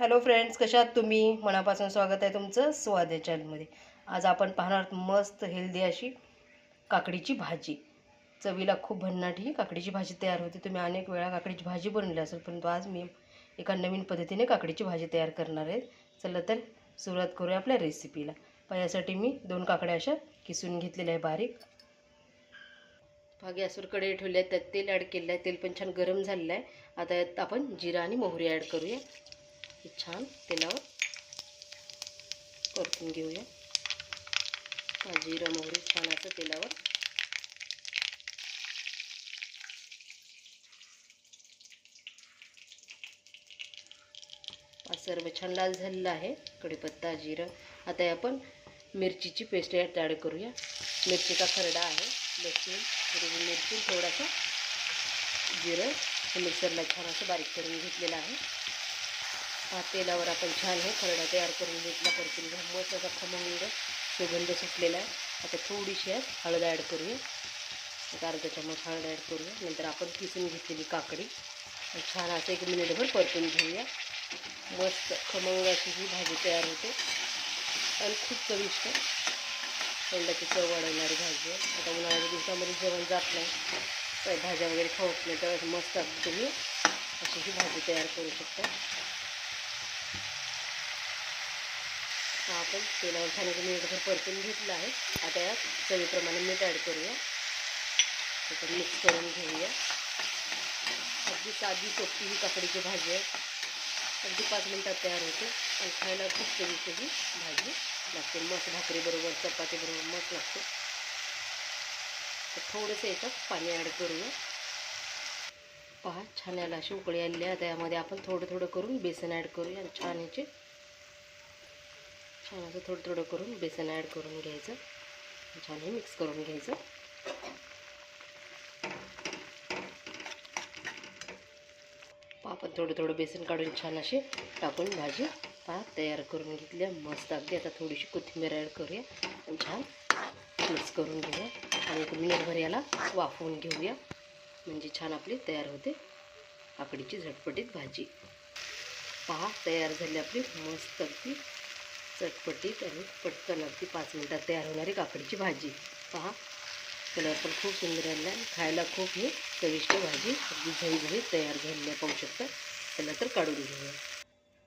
Hello friends कशा आहात तुम्ही? मनापासून स्वागत आहे तुमचं स्वाद या चॅनलमध्ये आज आपण पाहणार मस्त हेल्दी अशी काकडीची भाजी. चवीला खूप भन्नाट ही काकडीची भाजी तयार होते. तुम्ही अनेक वेळा काकडीची भाजी बनवली असेल परंतु आज मी एका नवीन पद्धतीने काकडीची भाजी तयार करणार आहे. चला तर सुरुवात करूया आपल्या रेसिपीला यासाठी मी दोन काकड्या अशा किसून घेतलेल्या आहे बारीक. पहा गॅसवर कढई ठेवली आहे त्यात तेल ॲड केलं आहे. तेल पण छान गरम झालेलं आहे. आता यात आपण जिरा आणि मोहरी ॲड करूया. छान तेलावर परतून घेऊया. जिरं, मोहरी छान असं तेलावर. सर्व छान लाल झालेला आहे. कढीपत्ता, जिरं. आता आपण मिरचीची पेस्ट ॲड करूया. मिरचीचा खरडा आहे. लसूण, हिरवी मिरची, थोडासा जिरं. मिक्सरला छान असं बारीक करून घेतलेलं आहे. हा तेलावर आपण छान हे खरडा तयार करून घेतला. परतून घ्या. मस्त असा खमंग सुगंध सुटलेला आहे. आता थोडीशी यात हळद ॲड करूया. एक अर्धा चम्मच हळद ॲड करूया. नंतर आपण किसून घेतलेली काकडी. छान असं एक मिनिटभर परतून घेऊया. मस्त खमंग अशी ही भाजी तयार होते. आणि खूप चविष्ट. तोंडाची चव वाढवणारी भाजी आहे. आता उन्हाळ्याच्या दिवसामध्ये जेवण जात नाही. भाज्या वगैरे खाऊत नाही. तर मस्त अगदी तुम्ही अशी ही भाजी तयार करू शकता. हा आपण तेलावर खाण्याचं एक मिनिटभर परतून घेतलं आहे. आता यात चवीप्रमाणे मीठ ॲड करूया. त्याच्यात मिक्स करून घेऊया. अगदी साधी सोपी ही काकडीची भाजी आहे. अगदी पाच मिनटात तयार होते. आणि खायला खूप चविष्ट ही भाजी लागते. मस्त भाकरीबरोबर चपातीबरोबर मस्त लागते. तर थोडंसं याच्यात पाणी ॲड करूया. पहा छान याला अशी उकळी आलेली आहे. आता यामध्ये आपण थोडं थोडं करून बेसन ॲड करूया. आणि छान याची छान असं थोडं थोडं करून बेसन ॲड करून घ्यायचं. छान हे मिक्स करून घ्यायचं. पहा आपण थोडं थोडं बेसन काढून छान असे टाकून भाजी पा तयार करून घेतल्या मस्त अगदी आता थोडीशी कोथिंबीर ॲड करूया. आणि छान मिक्स करून घेऊया. आणि एक मिनिटभर याला वाफवून घेऊया. म्हणजे छान आपली तयार होते. आकडीची झटपटीत भाजी. पहा तयार झाली आपली. मस्त अगदी. चटपटीत आणि पटकन अगदी पाच मिनटात तयार होणारी काकडीची भाजी. पहा कलर पण खूप सुंदर आला आहे खायला खूप ही चविष्ट भाजी. अगदी झणझणीत तयार झालेली आहे पाहू शकता. त्याला तर काढून घेऊया.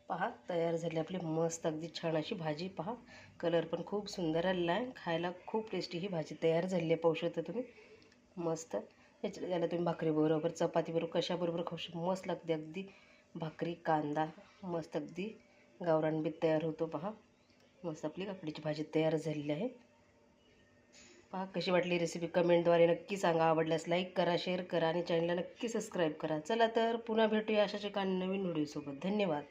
पहा तयार झाली आपली मस्त अगदी छान अशी भाजी. पहा कलर पण खूप सुंदर आलेला आहे खायला खूप टेस्टी ही भाजी तयार झालेली आहे पाहू शकता तुम्ही. मस्त. याच्या याला तुम्ही भाकरीबरोबर चपातीबरोबर कशाबरोबर खाऊ शकता मस्त लागते अगदी. भाकरी कांदा मस्त अगदी. गावरान बी तयार होतो पहा. मस्त आपली काकडीची भाजी तयार झालेली आहे. पहा कशी वाटली रेसिपी कमेंटद्वारे नक्की सांगा. आवडल्यास लाईक करा शेअर करा आणि चॅनलला नक्की सबस्क्राईब करा. चला तर पुन्हा भेटूया अशाच एका नवीन व्हिडिओसोबत धन्यवाद.